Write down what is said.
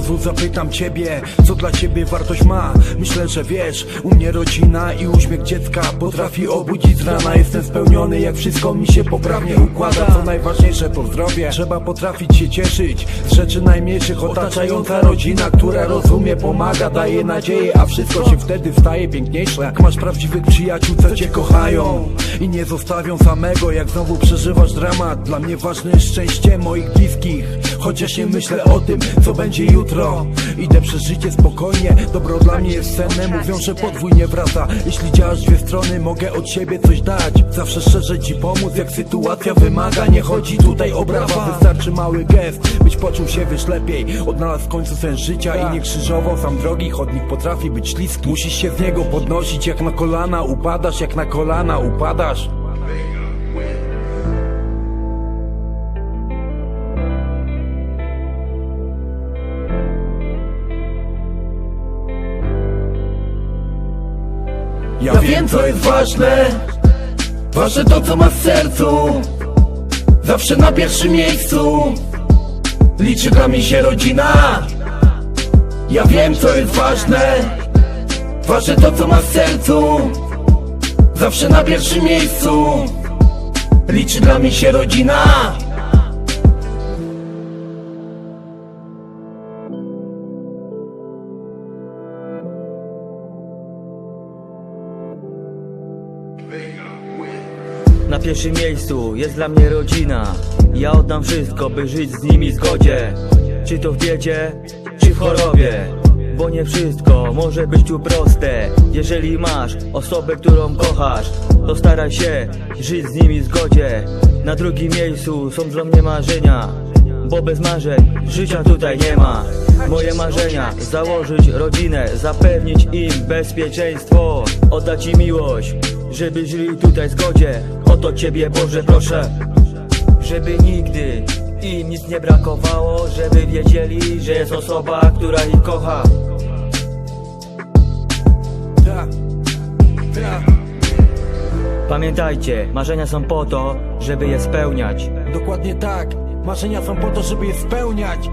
Pozwól zapytam ciebie, co dla ciebie wartość ma? Myślę, że wiesz, u mnie rodzina i uśmiech dziecka Potrafi obudzić z rana, jestem spełniony Jak wszystko mi się poprawnie układa. Co najważniejsze po zdrowie Trzeba potrafić się cieszyć. Z rzeczy najmniejszych Otaczająca rodzina, która rozumie, pomaga Daje nadzieję, a wszystko się wtedy staje piękniejsze. Jak masz prawdziwych przyjaciół, co cię kochają I nie zostawią samego, jak znowu przeżywasz dramat. Dla mnie ważne szczęście moich bliskich Chociaż nie myślę o tym, co będzie jutro Idę przez życie spokojnie, dobro dla mnie jest cenne. Mówią, że podwójnie wraca. Jeśli działasz dwie strony, mogę od siebie coś dać. Zawsze szczerze ci pomóc, jak sytuacja wymaga. Nie chodzi tutaj o brawa, wystarczy mały gest Byś poczuł się wiesz lepiej. Odnalazł w końcu sens życia i nie krzyżował sam drogi Chodnik potrafi być śliski. Musisz się z niego podnosić jak na kolana Upadasz jak na kolana, upadasz Ja wiem co jest ważne. Ważne to co masz w sercu. Zawsze na pierwszym miejscu. Liczy dla mnie się rodzina. Ja wiem co jest ważne. Ważne to co masz w sercu. Zawsze na pierwszym miejscu. Liczy dla mnie się rodzina Na pierwszym miejscu jest dla mnie rodzina. Ja oddam wszystko, by żyć z nimi w zgodzie. Czy to w biedzie, czy w chorobie. Bo nie wszystko może być tu proste. Jeżeli masz osobę, którą kochasz To staraj się żyć z nimi w zgodzie. Na drugim miejscu są dla mnie marzenia Bo bez marzeń życia tutaj nie ma. Moje marzenia założyć rodzinę Zapewnić im bezpieczeństwo Oddać im miłość Żeby żyli tutaj w zgodzie O to Ciebie Boże proszę Żeby nigdy im nic nie brakowało Żeby wiedzieli, że jest osoba, która ich kocha Pamiętajcie, marzenia są po to, żeby je spełniać Dokładnie tak. Marzenia są po to, żeby je spełniać.